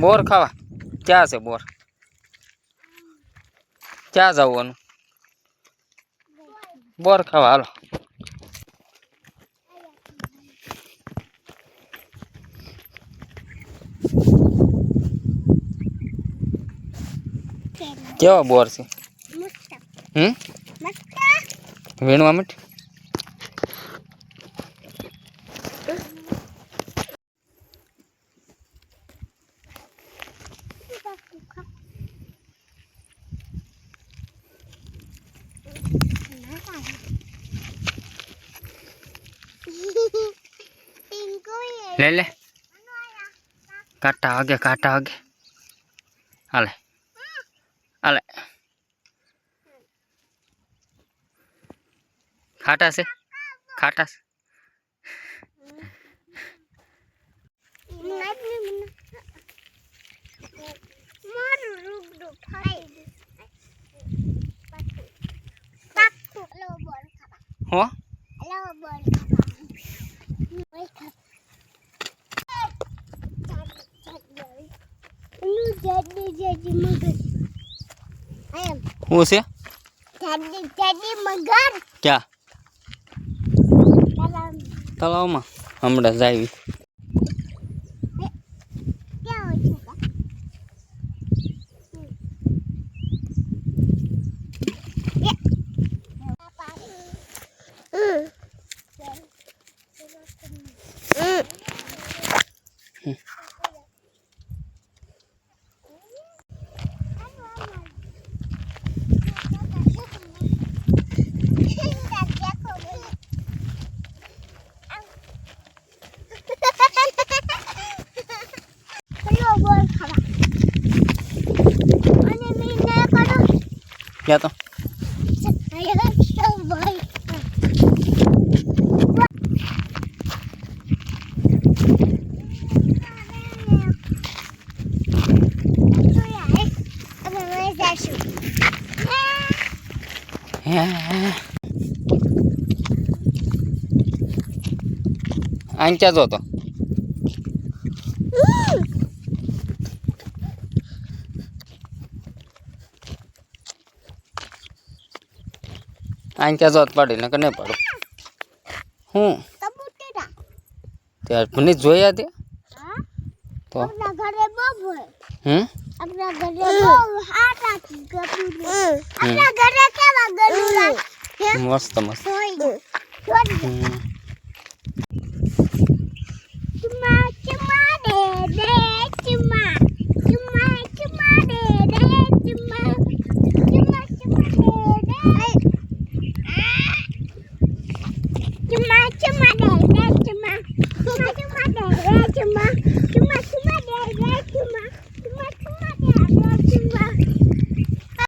બોર ખાવા. ક્યાં છે બોર? ક્યાં જવાનું? બોર ખાવા હાલો. કેવા બોર છે? હમ? વીણવા માટે? લે લે. કાંટા વાગે કાંટા વાગે. હાલે. હાલે. ખાટા છે? ખાટા છે? હો લો બોલ ખાવા ઓય ખા નું શું છે? ક્યાં? તલાવમાં. હમણાં જ આવી ક્યાં હોય છે કા બોલ ખાવા અને મી ના કરો ક્યાં તો હેલો બોલ હે આમ ક્યાં જોતો પાડી? ને કે નહીં પાડું. હું? ત્યાર મને જોયા તે? હા તો? હમ? આપણા ઘરે બહુ આપણા ઘરે કેવા ગલુડા મસ્ત. મસ્ત মা